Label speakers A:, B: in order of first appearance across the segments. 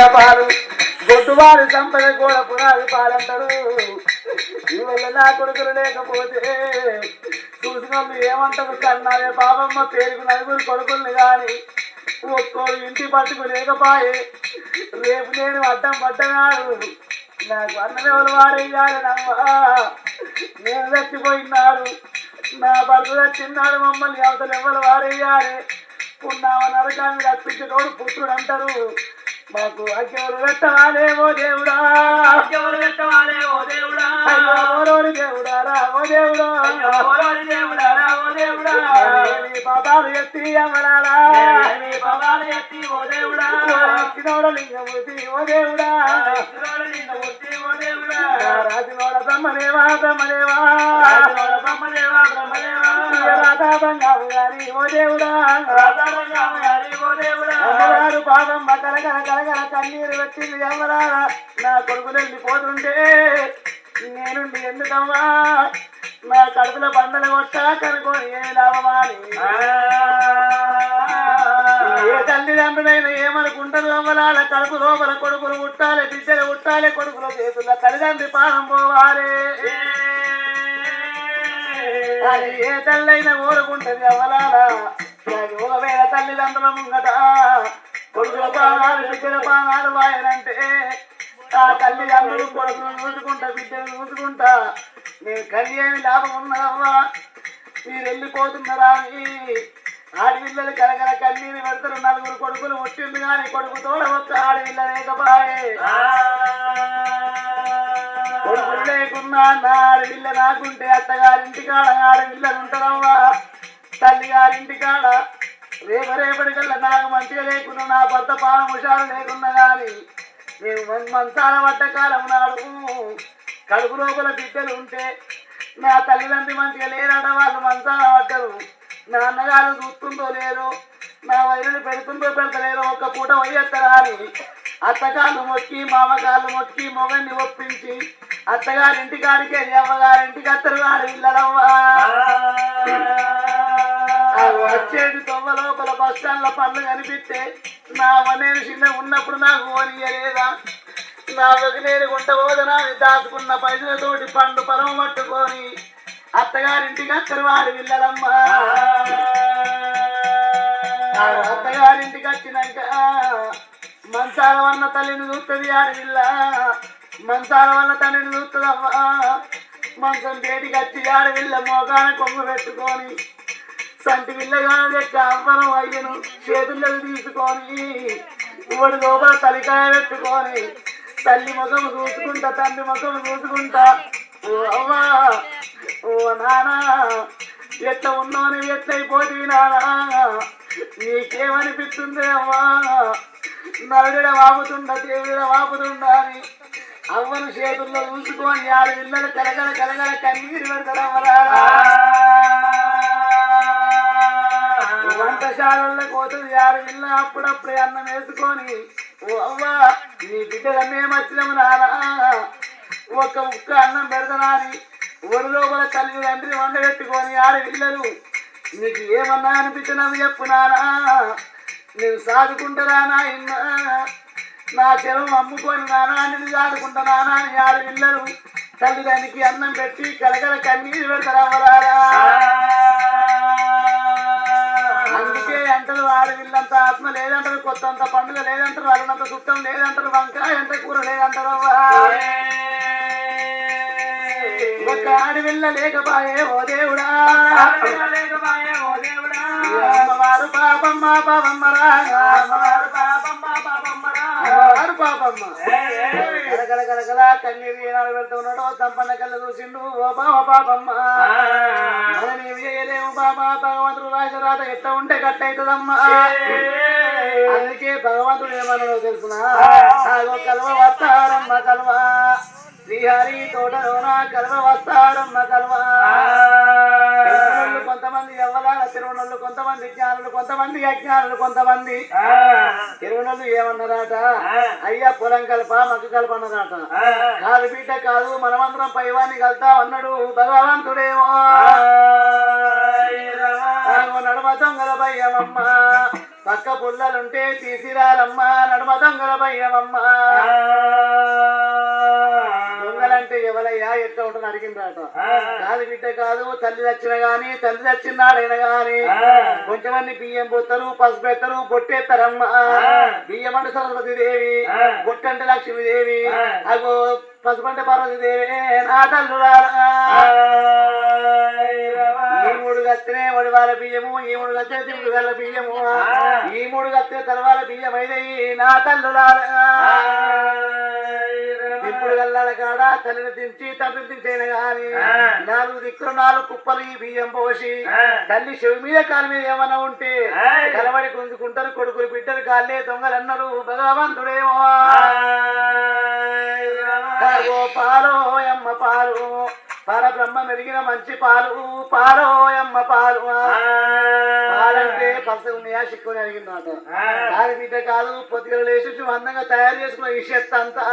A: నీళ్ళ పాలు గొడ్డువారు సంపద గోడ పునాది పాలంటారు. ఇవల్ల నా కొడుకులు లేకపోతే చూసిన ఏమంటారు కన్నారే పాపమ్మ పేరుకు నలుగురు కొడుకుల్ని కానీ ఒక్కో ఇంటి పట్టుకు లేకపాయే రేపు నేను అడ్డం పడ్డనాడు. నాకు అన్నదేవులు వాడేయాలనమ్మా నేను చచ్చిపోయినాడు. నా భర్త చచ్చిన్నాడు మమ్మల్ని అవతల ఎవరు వాడేయాలి ఉన్నావ నరకాన్ని రప్పించినోడు పుత్రుడు అంటారు. మాకు అగ్గెవరు పెట్టవాలేమో దేవుడా.
B: పెట్టవాలే ఓ దేవుడా.
A: అయ్యో ఓరోరి దేవుడా రా ఓ దేవుడా.
B: ఓరోరి దేవుడా రా ఓ దేవుడా.
A: నీ పాపాలు ఎత్తి అమరాలా?
B: నీ పదాలు ఎత్తి ఓ దేవుడా.
A: ఎత్తినోడ లింగమూర్తి ఓ దేవుడా.
B: ముట్టి ఓ దేవుడా.
A: రాజునోడ బ్రహ్మదేవా బ్రహ్మదేవా.
B: రాజునోడ బ్రహ్మదేవా బ్రహ్మదేవా.
A: రాధా బంగారు గారి ఓ దేవుడా.
B: రాజారామ గారి ఓ దేవుడా.
A: అమ్మగారు పాపం కలగల కలగల కన్నీరు పెట్టింది ఎవరారా నా కొడుకు వెళ్ళిపోతుంటే నేనుండి ఎందుకమ్మా? నా కడుపుల బండలు కొట్టా కనుకొని ఏ. ఏ తల్లిదండ్రులైనా ఏమనుకుంటారు అమ్మలాల కడుపు లోపల కొడుకులు పుట్టాలి బిడ్డలు పుట్టాలి కొడుకుల చేతుల తల్లిదండ్రి పానం పోవాలి. ఏ. తల్లైనా ఊరుకుంటది అవలాల ఒకవేళ తల్లిదండ్రుల ముంగట కొడుకుల పానాలు బిడ్డల పానాలు వాయనంటే ఆ తల్లిదండ్రులు కొడుకులు చూసుకుంటా బిడ్డలు చూసుకుంటా నేను కళ్యాణి లాభం ఉన్నదమ్మా మీరు వెళ్ళిపోతున్నారా అని ఆడపిల్లలు కలగల కన్నీరు పెడతారు నలుగురు కొడుకులు పుట్టింది కానీ కొడుకు తోడవచ్చు ఆడపిల్ల లేకపాయే. కొడుకులు లేకున్నా నా ఆడపిల్ల నాకుంటే అత్తగారింటి కాడ ఆడపిల్లలు ఉంటారమ్మా తల్లి గారింటి కాడ రేపు రేపటి కల్లా నాకు మంచిగా లేకుండా నా భర్త పాన హుషారు లేకున్నా కానీ నేను మంచాల పడ్డ కాలం నాడు కడుపు లోపల బిడ్డలు ఉంటే నా తల్లిదండ్రి మంచిగా లేరట వాళ్ళు మంచాల పడ్డరు. నా అన్నగారు చూస్తుందో లేరు నా వైరుని పెడుతుందో పెడతలేరు ఒక్క పూట వయ్యత్తరా అని అత్తగాళ్ళు మొక్కి మామగాళ్ళు మొక్కి మొగన్ని ఒప్పించి అత్తగారింటి కాడికి వెళ్ళి అమ్మగారింటికి అత్తరు గారు ఇల్లడవ్వా వచ్చేది తొమ్మ లోపల బస్ స్టాండ్లో పనులు కనిపిస్తే నా నేను చిన్న ఉన్నప్పుడు నాకు ఓనియలేదా నా నేను గుంట పోదనా దాచుకున్న పైసలతోటి పండు పొలం పట్టుకొని అత్తగారింటికి అత్తరు వాడి పిల్లలమ్మా అత్తగారింటికి వచ్చినాక మంచాల వన్న తల్లిని చూస్తుంది ఆడపిల్ల మంచాల వల్ల తల్లిని చూస్తుందమ్మా మంచం పేటికి వచ్చి ఆడపిల్ల మోకాన కొమ్ము పెట్టుకొని సంటి పిల్లగాను లెక్క అవ్వనం అయ్యను చేతుల్లో తీసుకొని ఇవ్వడు లోపల తలికాయ పెట్టుకొని తల్లి ముఖం చూసుకుంటా తండ్రి ముఖం చూసుకుంటా ఓ అవ్వా ఓ నానా ఎట్లా ఉన్నావు ఎట్లయిపోతుంది నానా? నీకేమనిపిస్తుంది అమ్మా నరుడ వాపుతుండ దేవుడ వాపుతుండా అని అవ్వను చేతుల్లో చూసుకొని ఆడు పిల్లలు కలగల కలగల కన్నీరు పెడతాడమ్మరా వంటశాలల్లో పోతుంది ఆరు పిల్ల అప్పుడప్పుడే అన్నం వేసుకొని ఓ అవ్వా నీ బిడ్డలన్నీ వచ్చినాము నానా ఒక్క ముక్క అన్నం పెడతానా అని ఒడి లోపల తల్లి తండ్రి వండబెట్టుకొని ఆరు పిల్లలు నీకు ఏమన్నా అనిపించినవి చెప్పు నానా నేను సాదుకుంటారా నాయన నా చెరువు అమ్ముకొని నానా నేను సాదుకుంటా నానా అని ఆరు పిల్లలు తల్లిదండ్రికి అన్నం పెట్టి కలకల కన్నీరు పెడతారా చుట్టం లేదంటారు వంకాయ ఎంత కూర లేదంటారు. ఒక ఆడవిల్ల లేకపాయే ఓ దేవుడా.
B: లేకపాయే ఓ దేవుడా.
A: అమ్మవారు పాపమ్మ పాపమ్మ
B: పాపమ్మ.
A: కలకల కలకల కన్నీరు ఏనాడు పెడుతున్నాడు తంపన్న కళ్ళ చూసిండు. ఓ పాప పాపమ్మ. మనం ఏమి చేయలేము బాబా. భగవంతుడు రాజరాత ఎట్లా ఉంటే గట్టయితుందమ్మా అందుకే భగవంతుడు ఏమన్నాడో తెలుసునా? కలవ వస్తారమ్మ కలవ. శ్రీహరి తోటలోన కలవ వస్తారమ్మ కలవ. కొంతమంది ఎవ్వలాల తిరుమలలో కొంతమంది జ్ఞానులు కొంతమంది అజ్ఞానులు కొంతమంది తిరుమలలో ఏమన్నారట? అయ్యా పొలం కలప మగ్గు కలప అన్నదట కాదు బిడ్డ కాదు మనమందరం పైవాన్ని కలుతాం అన్నాడు భగవంతుడేమో. నడుమ దొంగల భయ్యమమ్మ పక్క పుల్లలుంటే తీసిరారమ్మ. నడుమ దొంగల భయ్యమమ్మ ఎవరయ్యా ఎట్లా ఉంటుంది అడిగిండ్రాట కాదు బిడ్డ కాదు తల్లి చచ్చిన గాని తల్లి చచ్చినాడైన గాని కొంచెమంది బియ్యం పోతారు పసుపు ఎత్తారు బొట్టేస్తారమ్మ బియ్యం అంటే సరస్వతి దేవి బొట్టు అంటే లక్ష్మీదేవి. అగో పసుపు అంటే పార్వతి దేవి నా తల్లు ఈ మూడు కత్తినే వడి వాళ్ళ బియ్యము ఈ మూడు కత్తినే తిప్పుడు గల్ల బియ్యము. ఈ మూడు కత్తిన తలవాల బియ్యం అయినాయి నా తల్లు ఇప్పుడు గల్లాల కాడ తల్లిని దించి తండ్రిని దించైన గాని నాలుగు దిక్కులు నాలుగు కుప్పలు ఈ బియ్యం పోసి తల్లి చెవి మీద కాలు మీద ఏమన్నా ఉంటే కలబడి గుంజుకుంటారు కొడుకులు బిడ్డలు కాళ్ళే దొంగలు అన్నారు భగవంతుడేమో ఓ పాలో అమ్మ పాలు పరబ్రహ్మ మెరిగిన మంచి పాలు. పాలో అమ్మ పాలు. పాలంటే పస ఉన్నాయా చిక్కుని అడిగిందట దాని బిడ్డ కాదు పొద్దుగల లేచి అందంగా తయారు చేసుకున్న ఈ చెత్త అంతా.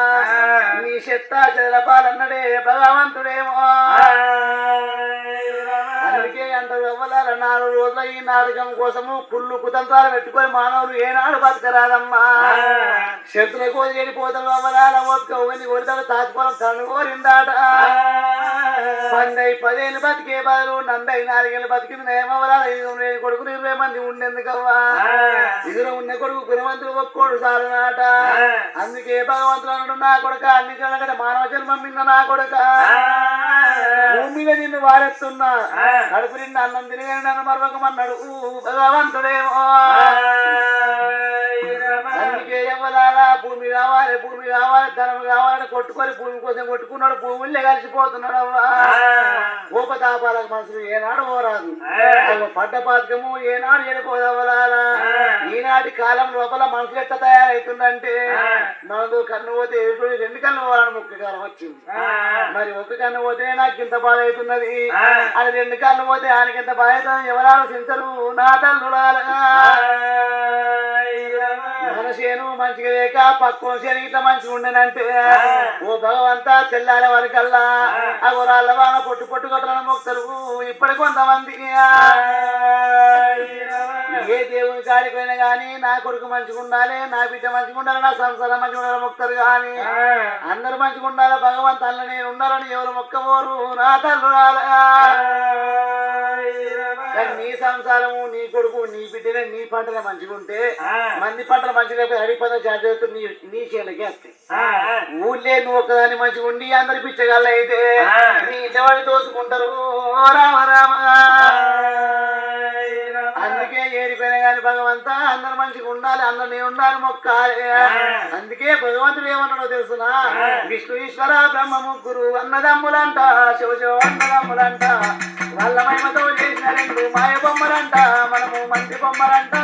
A: నీ చెత్త చెదలపాలన్నడే భగవంతుడేమో అవ్వలాల నాలుగు రోజుల ఈ నాటకం కోసము పుల్లు కుతంత్రాలు పెట్టుకొని మానవులు ఏనాడు బతకరాదమ్మా. శత్రుల కోసి వెళ్ళిపోతారు అవ్వలాల కొడతాడు తాచుకోవడం తను కోరిందాట పందై పదేళ్ళు బతికే బదులు నందై నాలుగేళ్ళు బతికింది నేమవరాల ఐదు కొడుకులు ఇరవై మంది ఉండేందుకవ్వా. ఇద్దరు ఉన్న కొడుకు గుణవంతుడు ఒక్కోడు సాలనాట అందుకే భగవంతుడు అన్నాడు నా కొడుక అన్ని కలగడ మానవ జన్మం మిన్న నా కొడుక. భూమి మీద నిన్ను వారెత్తున్నా. కడుపు నిండా అన్నం తిరిగాను నన్ను మరవకమన్నాడు ఊ, భగవంతుడేమో. అందుకే ఇవ్వలాలా భూమి కావాలి భూమి కావాలి ధనం కావాలని కొట్టుకొని భూమి కోసం కొట్టుకున్నాడు భూములే కలిసిపోతున్నాడు అవ్వా. ఊపతాపాలకు మనసులు ఏనాడు పోరాదు. పడ్డ పాతకము ఏనాడు వెళ్ళిపోదవ్వలాలా ఈనాటి కాలం లోపల మనసులు ఎట్లా తయారైతుందంటే మనదు కన్ను పోతే ఎదుటి రెండు కన్ను పోవాలని ముఖ్య కాలం వచ్చింది. మరి ఒక కన్ను పోతే నాకు ఇంత బాధ అవుతున్నది. అది రెండు కన్ను పోతే ఆయనకి ఎంత బాధ అవుతుంది ఎవరు ఆలోచించరు. నా తల్లులారా. మన చేను మంచిగా లేక పక్కన చేను ఇట్లా మంచిగా ఉండనంటే. ఓ భగవంతా తెల్లాల వరకల్లా ఆ. గురాళ్ళ వాన పొట్టు పొట్టు కొట్టాలని మొక్తారు ఇప్పటి కొంతమంది. ఏ దేవుని కాడికి పోయినా గానీ నా కొడుకు మంచిగా ఉండాలి నా బిడ్డ మంచిగా ఉండాలి నా సంసారం మంచిగా ఉండాలి మొక్తారు గాని. అందరు మంచిగా ఉండాలి? భగవంత్ అల్ల నేను ఉండాలని ఎవరు మొక్కబోరు? నా తల్లు నీ సంసారము నీ కొడుకు నీ బిడ్డనే నీ పంటలే మంచిగా ఉంటే మంది పంటలు మంచిగా అడిగిపోతే జాగ్రత్త నీ నీ చేలకే వస్తాయి. ఊళ్ళే నువ్వు ఒకదాని మంచిగా ఉండి అందరి పిచ్చగల్ల అయితే నీ ఇంటవాడి తోసుకుంటారు. ఓ రామ రామ. అందుకే ఏడిపోయినా గాని భగవంతా అందరు మంచిగా ఉండాలి అందరు నేను ఉండాలి మొక్కాలి. అందుకే భగవంతుడు ఏమన్నాడో తెలుసునా? విష్ణు ఈశ్వర బ్రహ్మ ముగ్గురు అన్నదమ్ములంట శివ శివ అన్నదమ్ములంట. వాళ్ళ మహిమతో చేసిన రెండు మాయ బొమ్మలంట మనము మంచి బొమ్మలంట.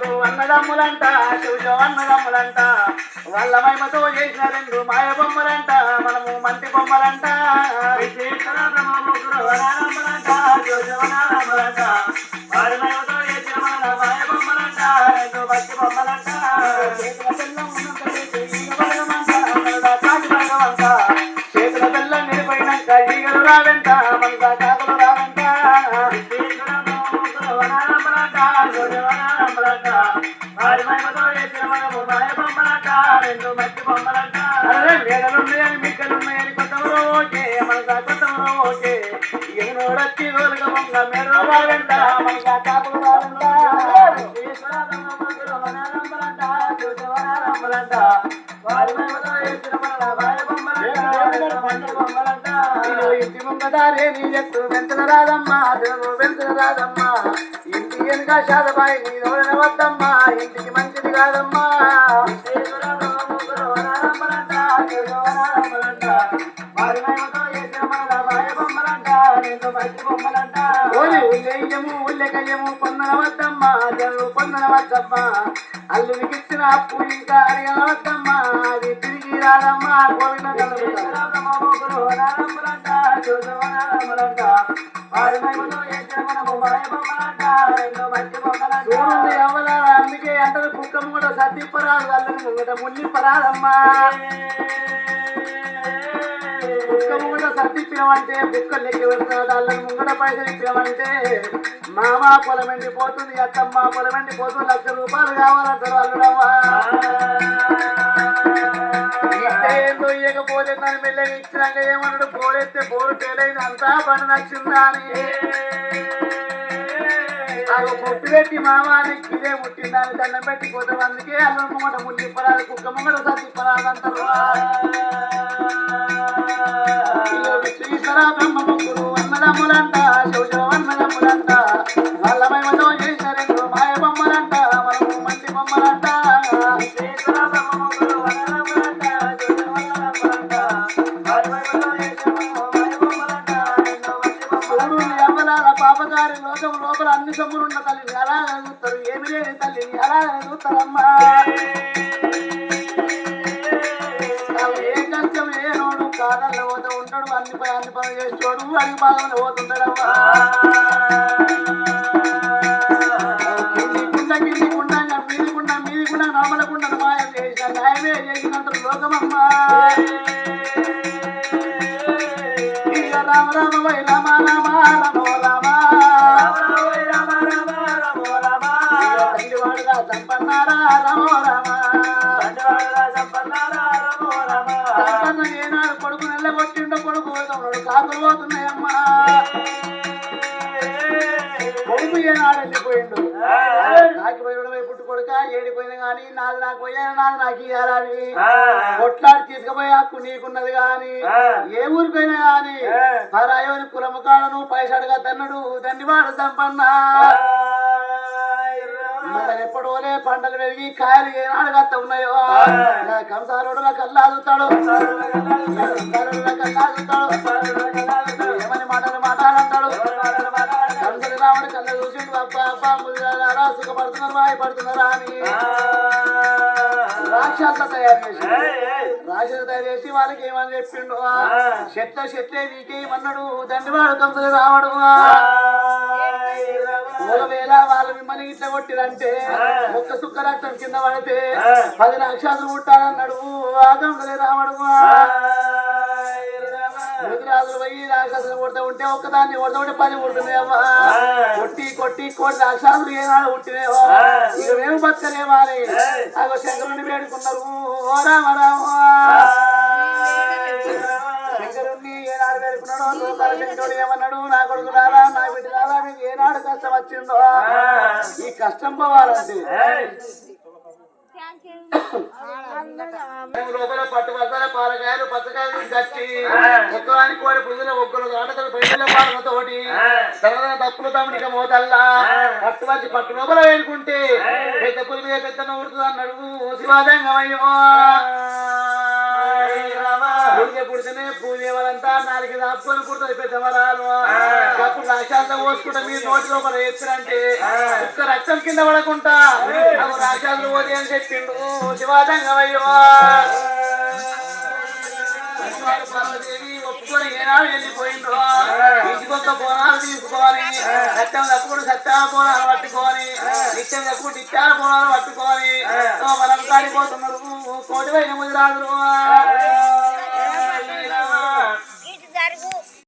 A: బ్రహ్మ అన్నదమ్ములంట శివ అన్నదమ్ములంట. వాళ్ళ మహిమతో చేసిన రెండు మాయ బొమ్మలంట మనము మంటి బొమ్మలంట. విశ్వేశ్వర బ్రహ్మ ముగ్గురు అన్నదమ్ములంట వారి మహిమతో చేసిన మన మాయ బొమ్మలంట రెండు మంచి బొమ్మలంట. చేతుల బెల్లం నిలిపోయినాక ఈగలు రావంట ఎవరొచ్చి రోజుల బొమ్మ మేడలు రావంట మనసా వారి మన బొమ్మలంట బొమ్మలంట ఇంటి ముంగదారే నీ చెట్టు వెంటన రాదమ్మా తెలుగు వెంటన రాదమ్మా ఇంటి వెనుక శాదబాయి నీ దోడన వద్దమ్మా ఇంటికి మంచిది కాదమ్మా ఉల్లెయ్యము ఉల్లెకయ్యము పొందన వద్దమ్మ జల్లు పొందన వద్దమ్మ. అల్లుని ఇచ్చిన అప్పు ఇంకా అడిగిన వద్దమ్మా. అది తిరిగి రాదమ్మ గోవింద అందుకే అంటారు కుక్కమ్మ కూడా సత్తిప్పరాదు అల్లుని ముంగట ముల్లిప్పరాదమ్మా కుక్కమ్మ కూడా సత్తిప్పినమంటే కుక్క లెక్క పైసలు ఇప్పినమంటే మామా పొలం ఎండిపోతుంది అత్తమ్మ పొలం ఎండిపోతుంది లక్ష రూపాయలు కావాలంటారు అల్లుడమ్మా ఇస్తే ఏందో ఇయ్యకపోతే దాన్ని మెల్లగా ఇచ్చినాక ఏమన్నాడు? పోరెత్తే బోరు తేలైంది అంతా పని నచ్చిందా అని. నాకు పొట్టు పెట్టి మామానికి ఇదే పుట్టిందని దండం పెట్టి పోతే. అందుకే అల్లం ముంగట ముల్లిప్పరాదు కుక్క ముంగట సత్తిప్పరాదు అంటారు. శ్రీశ్వర బ్రహ్మ ముగ్గురు అన్నదమ్ములంట శౌచవ అన్నదమ్ములంట. వాళ్ళ మహిమతో లోకం లోపల అన్ని సొమ్ములున్న తల్లిని ఎలా చూస్తారు. ఏమి లేని తల్లిని ఎలా చూస్తారమ్మా. ఏ కష్టం ఏ నోడు కాదల్లో పోతే ఉంటాడు. అన్ని పై అన్ని పనులు చేసేవాడు అన్ని బాధలు పోతుంటాడమ్మా కింది కుండ కింది కుండంగా మీది చేసిన న్యాయమే చేసినంత లోకమమ్మా. రామ రామ వై రామ రామ రామ రామ కొడుకు నెల్లగొట్టిండో కొడుకు కాకులు పోతున్నాయమ్మా కొడుకు ఏనాడు వెళ్ళిపోయిండు నాకు పుట్టు కొడుక ఏడిపోయిన గాని నాది నాకు పోయా నాది నాకు ఇయ్యాలని కొట్లాడి తీసుకుపోయి హక్కు నీకున్నది గాని ఏ ఊరికైనా గాని పరాయోని కులము కాడను పైసడుగా తన్నుడు దండివాడు సంపన్నా. మన ఎప్పుడోలే పంటలు పెరిగి కాయలు ఏనాడు గత్త ఉన్నాయో? నా కంసాలుడు నా కల్లాదుతాడు కల్లాదుతాడు ఏమని మాటలు మాట్లాడంటాడు కంసలు రాముడు కళ్ళ అప్ప ముదిరారా సుఖపడుతున్నారు బాయపడుతున్నారా అని. రాక్షస తయారు చేసి రాక్షస తయారు చేసి వాళ్ళకి ఏమని చెప్పిండు? చెట్ల చెట్లే వీకేయమన్నాడు. దండివాడు కంసలు రావడు ఒకవేళ వాళ్ళు మిమ్మల్ని ఇట్లా కొట్టిరంటే ఒక్క సుక్క రక్తం కింద పడితే పది రాక్షసులు పుట్టాలన్నాడు. ఆగంలే రావడు ముదిరాజులు పోయి రాక్షసులు కొడుతూ ఉంటే ఒక్కదాన్ని కొడుతూ ఉంటే పది పుడుతున్నాయమ్మా కొట్టి కొట్టి కోటి రాక్షసులు ఏనాడు పుట్టినేవో ఇక మేము బతకలేమా అని అగో శంకరుని వేడుకున్నారు. ఓ రామ రామ. శంకరుణ్ణి ఏనాడు వేడుకున్నాడో? ఏమన్నాడు? నా కొడుకు రారా నా బిడ్డ రారా మీకు ఏనాడు కష్టం వచ్చిందో ఈ కష్టం పోవాలంటే. లోపల పట్టు పాలకాయలు పచ్చకాయలు కోడి ఒక్కరు తప్పులు మోతల్లా. పట్టు వచ్చి పట్టు లోపల వేడుకుంటే పెద్ద పులి మీద పెద్ద నవ్వుతుంది అన్నాడు శివాదంగమయ్యో పుడితే పుడితేనే పూజ వాళ్ళంతా నాలుగు దాపుకొని పుడుతుంది పెద్ద వరాలు. అప్పుడు రాక్షాలతో పోసుకుంటే మీరు నోటి లోపల ఎత్తురంటే ఒక్క రక్తం కింద పడకుండా నాకు రాక్షాలు పోతే అని చెప్పిండు. శివాదంగమయ్యో పార్వతీదేవి ఒప్పుకొని ఏనాడు వెళ్ళిపోయిండు. ఇంటికొక్క బోనాలు తీసుకొని సత్యం తప్పుడు సత్యాల బోనాలు పట్టుకొని నిత్యం తప్పుడు నిత్యాల బోనాలు పట్టుకొని మనం కాడిపోతున్నారు. కోటి వైన ముదిరాజులు